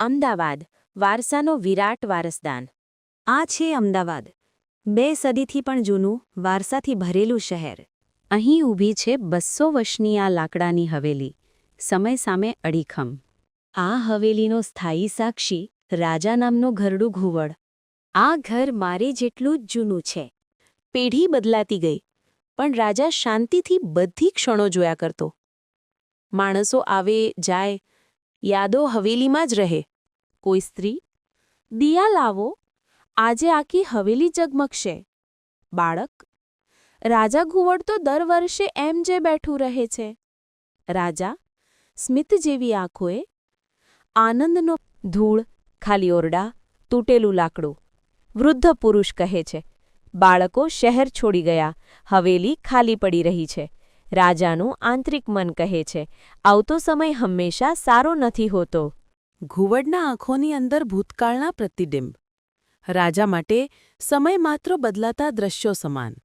અમદાવાદ, વારસાનો વિરાટ વારસદાન. આ છે અમદાવાદ. બે સદીથી પણ જૂનું, વારસાથી ભરેલું શહેર. અહીં ઊભી છે બસો વર્ષની આ લાકડાની હવેલી. સમય સામે અડીખમ. આ હવેલીનો સ્થાયી સાક્ષી, રાજા નામનો ઘરડું ઘુવડ. આ ઘર મારે જેટલું જ જૂનું છે. પેઢી બદલાતી ગઈ, પણ રાજા શાંતિથી બધી ક્ષણો જોયા કરતો. માણસો આવે, જાય, યાદો હવેલીમાં જ રહે. કોઈ સ્ત્રી? દિયા લાવો, આજે આખી હવેલી જગમગશે બાળક? રાજા ઘુવડ તો દર વર્ષે એમ જે બેઠું રહે છે. રાજા, સ્મિત જેવી આંખોએ આનંદનો ધૂળ, ખાલી ઓરડા, તૂટેલું લાકડું, વૃદ્ધ પુરુષ કહે છે. બાળકો શહેર છોડી ગયા, હવેલી ખાલી પડી રહી છે. રાજાનું આંતરિક મન કહે છે, આવતો સમય હંમેશા સારો નથી હોતો. ઘુવડના આંખોની અંદર ભૂતકાળના પ્રતિબિંબ. રાજા માટે સમય માત્ર બદલાતા દ્રશ્યો સમાન.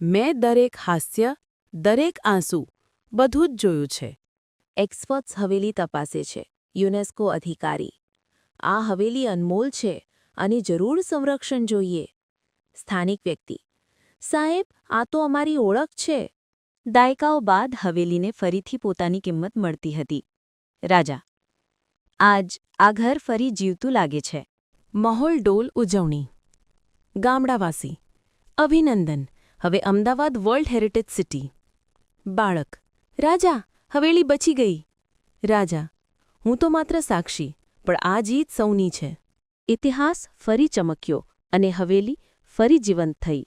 મેં દરેક હાસ્ય, દરેક આંસુ બધું જ જોયું છે. એક્સપર્ટ્સ હવેલી તપાસે છે, યુનેસ્કો અધિકારી. આ હવેલી અનમોલ છે અને જરૂર સંરક્ષણ જોઈએ. સ્થાનિક વ્યક્તિ. સાહેબ, આ તો અમારી ઓળખ છે. દાયકાઓ બાદ હવેલીને ફરીથી પોતાની કિંમત મળતી હતી. રાજા. આજ આ ઘર ફરી જીવતું લાગે છે. મહોલ ડોલ ઉજવણી. ગામડાવાસી. અભિનંદન. હવે અમદાવાદ વર્લ્ડ હેરિટેજ સિટી. બાળક. રાજા, હવેલી બચી ગઈ. રાજા. હું તો માત્ર સાક્ષી, પણ આ જીત સૌની છે. ઇતિહાસ ફરી ચમક્યો અને હવેલી ફરી જીવંત થઈ.